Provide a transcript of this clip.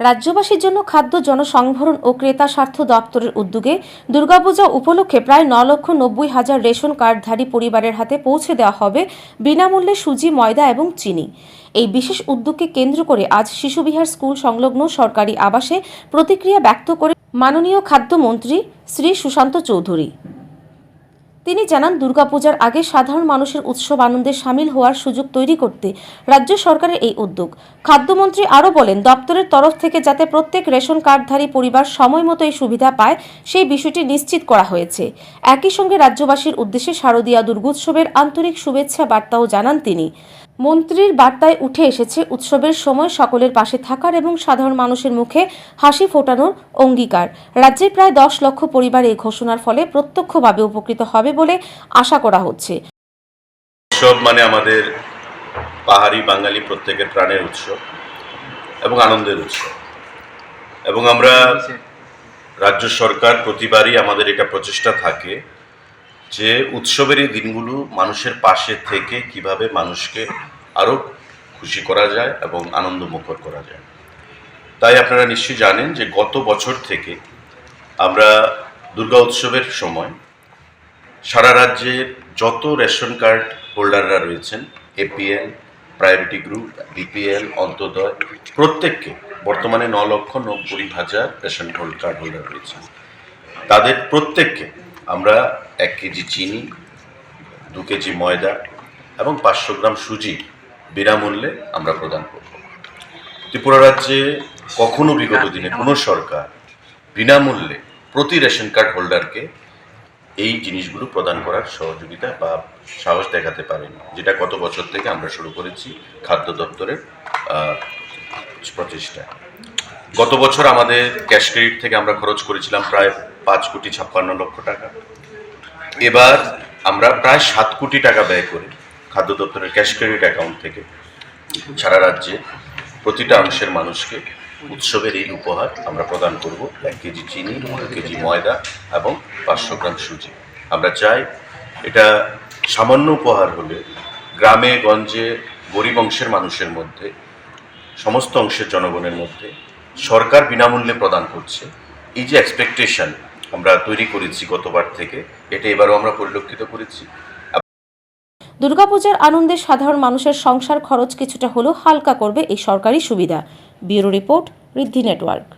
রাজ্যবাসীর জন্য খাদ্য জনসংভরণ ও ক্রেতা স্বার্থ দপ্তরের উদ্যোগে দুর্গাপূজা উপলক্ষে প্রায় ন লক্ষ নব্বই হাজার রেশন কার্ডধারী পরিবারের হাতে পৌঁছে দেওয়া হবে বিনামূল্যে সুজি, ময়দা এবং চিনি। এই বিশেষ উদ্যোগকে কেন্দ্র করে আজ শিশুবিহার স্কুল সংলগ্ন সরকারি আবাসে প্রতিক্রিয়া ব্যক্ত করে মাননীয় খাদ্যমন্ত্রী শ্রী সুশান্ত চৌধুরী। তিনি জানান, দুর্গাপূজার আগে সাধারণ মানুষের উৎসব আনন্দে সামিল হওয়ার সুযোগ তৈরি করতে রাজ্য সরকারের এই উদ্যোগ। খাদ্যমন্ত্রী আরও বলেন, দপ্তরের তরফ থেকে যাতে প্রত্যেক রেশন কার্ডধারী পরিবার সময় মতো এই সুবিধা পায়, সেই বিষয়টি নিশ্চিত করা হয়েছে। একই সঙ্গে রাজ্যবাসীর উদ্দেশ্যে শারদীয়া দুর্গোৎসবের আন্তরিক শুভেচ্ছা বার্তাও জানান তিনি। মন্ত্রীর বার্তায় উঠে এসেছে, উৎসবের সময় সকলের পাশে থাকার এবং সাধারণ মানুষের মুখে হাসি ফোটানোর অঙ্গীকার। রাজ্যের প্রায় দশ লক্ষ পরিবার এই ঘোষণার ফলে প্রত্যক্ষভাবে উপকৃত হবে বলে আশা করা হচ্ছে। উৎসব মানে আমাদের পাহাড়ি বাঙালি প্রত্যেকের প্রাণের উৎসব এবং আনন্দের উৎসব। এবং আমরা রাজ্য সরকার প্রতিবারই আমাদের এটা প্রচেষ্টা থাকে যে উৎসবের এই দিনগুলো মানুষের পাশে থেকে কীভাবে মানুষকে আরও খুশি করা যায় এবং আনন্দমুখর করা যায়। তাই আপনারা নিশ্চয়ই জানেন যে গত বছর থেকে আমরা দুর্গা উৎসবের সময় সারা রাজ্যের যত রেশন কার্ড হোল্ডাররা রয়েছেন, APL, priority group, BPL, Antyodaya, প্রত্যেককে বর্তমানে ন লক্ষ নব্বই হাজার রেশন কার্ড হোল্ডার রয়েছেন। তাদের প্রত্যেককে আমরা এক কেজি চিনি, দু কেজি ময়দা এবং পাঁচশো গ্রাম সুজি বিনামূল্যে আমরা প্রদান করব। ত্রিপুরা রাজ্যে কখনো বিগত দিনে কোনো সরকার বিনামূল্যে প্রতি রেশন কার্ড হোল্ডারকে এই জিনিসগুলো প্রদান করার সহযোগিতা বা সাহস দেখাতে পারেনি, যেটা গত বছর থেকে আমরা শুরু করেছি খাদ্য দপ্তরের প্রচেষ্টা। গত বছর আমাদের ক্যাশ ক্রেডিট থেকে আমরা খরচ করেছিলাম প্রায় পাঁচ কোটি ছাপ্পান্ন লক্ষ টাকা। এবার আমরা প্রায় সাত কোটি টাকা ব্যয় করে খাদ্য দপ্তরের ক্যাশ ক্রেডিট অ্যাকাউন্ট থেকে। সারা রাজ্যে প্রতিটা অংশের মানুষকে উৎসবের এই উপহার আমরা প্রদান করব। এক কেজি চিনি, দু কেজি ময়দা এবং পাঁচশো গ্রাম সুজি। আমরা চাই এটা সামান্য উপহার হলে গ্রামে, গঞ্জে, গরিব অংশের মানুষের মধ্যে, সমস্ত অংশের জনগণের মধ্যে সরকার বিনামূল্যে প্রদান করছে। এই যে এক্সপেকটেশন আমরা তৈরি করেছি গতবার থেকে। এটা এবারও আমরা পরিলক্ষিত করেছি। দুর্গাপূজার আনন্দে সাধারণ মানুষের সংসার খরচ কিছুটা হলেও হালকা করবে এই সরকারি সুবিধা। Bureau report Riddhi network.